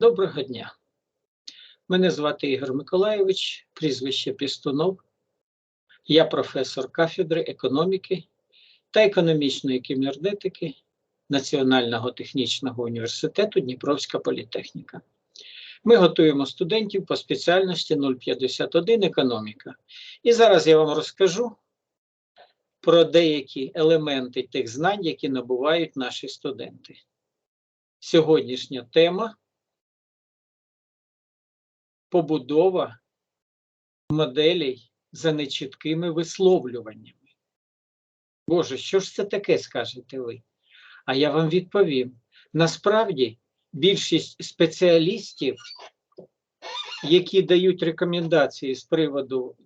Доброго дня. Мене звати Ігор Миколайович, прізвище Пістунов. Я професор кафедри економіки та економічної кібернетики Національного технічного університету Дніпровська політехніка. Ми готуємо студентів по спеціальності 051 економіка. І зараз я вам розкажу про деякі елементи тих знань, які набувають наші студенти. Сьогоднішня тема побудова моделей за нечіткими висловлюваннями. Боже, що ж це таке, скажете ви? А я вам відповім: насправді більшість спеціалістів, які дають рекомендації з приводу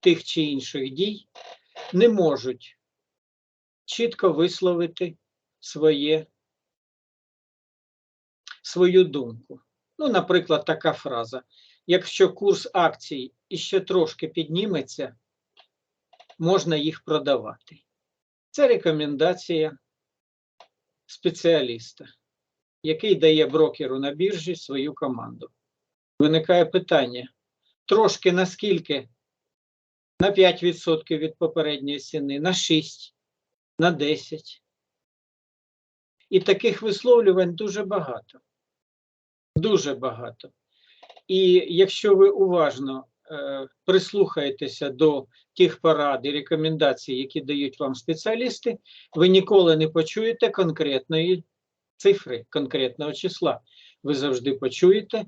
тих чи інших дій, не можуть чітко висловити своє, свою думку. Ну, наприклад, така фраза. Якщо курс акцій іще трошки підніметься, можна їх продавати. Це рекомендація спеціаліста, який дає брокеру на біржі свою команду. Виникає питання: трошки наскільки? На 5% від попередньої ціни, на 6, на 10. І таких висловлювань дуже багато. Дуже багато. І якщо ви уважно е, прислухаєтеся до тих порад і рекомендацій, які дають вам спеціалісти, ви ніколи не почуєте конкретної цифри, конкретного числа. Ви завжди почуєте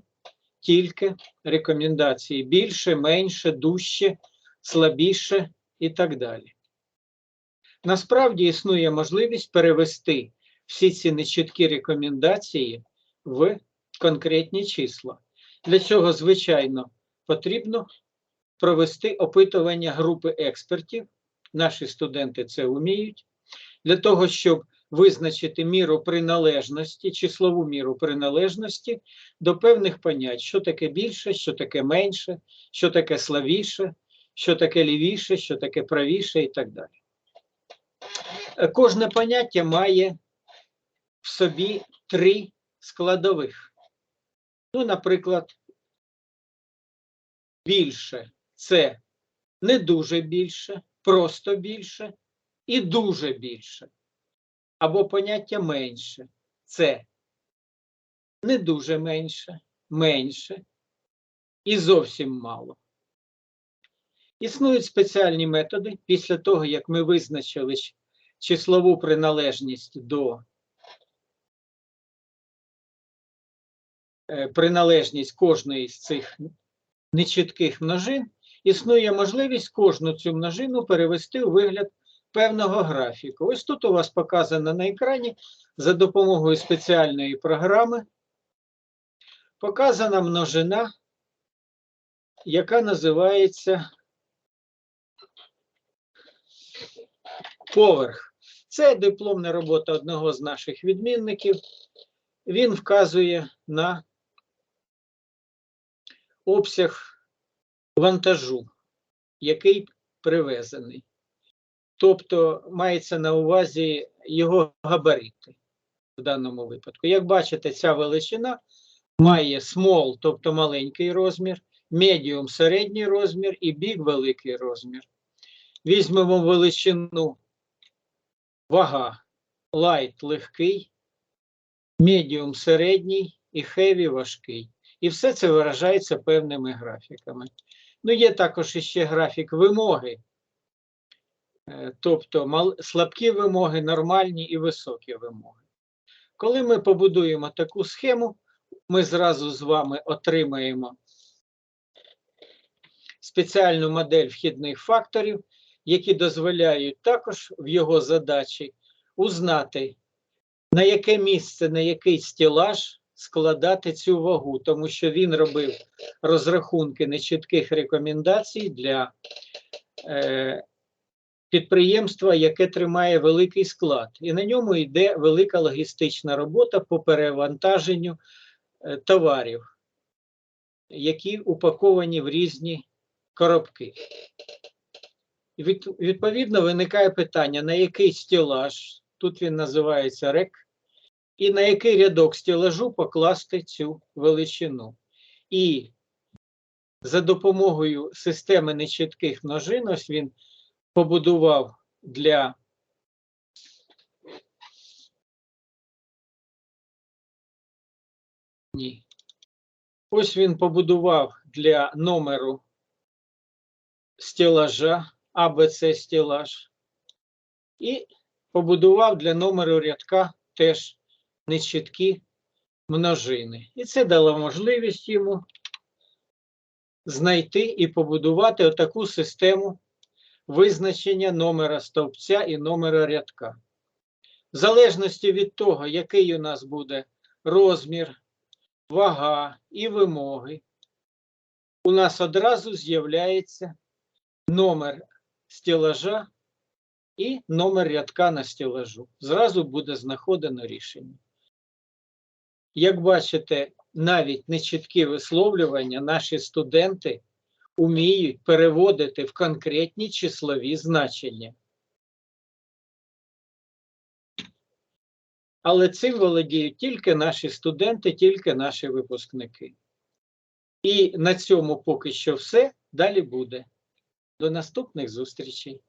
тільки рекомендації більше, менше, дужче, слабіше і так далі. Насправді існує можливість перевести всі ці нечіткі рекомендації в конкретні числа. Для цього, звичайно, потрібно провести опитування групи експертів. Наші студенти це вміють, для того, щоб визначити міру приналежності, числову міру приналежності до певних понять, що таке більше, що таке менше, що таке славіше, що таке лівіше, що таке правіше і так далі. Кожне поняття має в собі три складових. Ну, наприклад, більше це не дуже більше, просто більше і дуже більше. Або поняття менше це не дуже менше, менше і зовсім мало. Існують спеціальні методи після того, як ми визначили числову приналежність до приналежність кожної з цих нечітких множин, існує можливість кожну цю множину перевести у вигляд певного графіку. Ось тут у вас показано на екрані за допомогою спеціальної програми. Показана множина, яка називається поверх. Це дипломна робота одного з наших відмінників. Він вказує на обсяг вантажу, який привезений. Тобто мається на увазі його габарити в даному випадку. Як бачите, ця величина має small, тобто маленький розмір, medium середній розмір і big великий розмір. Візьмемо величину вага, light легкий, medium середній і heavy важкий. І все це виражається певними графіками. Ну, є також іще графік вимоги, е, тобто слабкі вимоги, нормальні і високі вимоги. Коли ми побудуємо таку схему, ми зразу з вами отримаємо спеціальну модель вхідних факторів, які дозволяють також в його задачі узнати, на яке місце, на який стілаж складати цю вагу, тому що він робив розрахунки нечітких рекомендацій для е, підприємства, яке тримає великий склад. І на ньому йде велика логістична робота по перевантаженню е, товарів, які упаковані в різні коробки. Від, відповідно, виникає питання, на який стілаж, тут він називається рек, і на який рядок стелажу покласти цю величину. І за допомогою системи нечітких множин, він побудував для Ні. Ось він побудував для номеру стелажа, АБЦ стелаж, і побудував для номеру рядка теж нечіткі множини. І це дало можливість йому знайти і побудувати отаку систему визначення номера стовпця і номера рядка. В залежності від того, який у нас буде розмір, вага і вимоги, у нас одразу з'являється номер стелажа і номер рядка на стелажу. Зразу буде знаходено рішення. Як бачите, навіть нечіткі висловлювання наші студенти уміють переводити в конкретні числові значення. Але цим володіють тільки наші студенти, тільки наші випускники. І на цьому поки що все. Далі буде. До наступних зустрічей.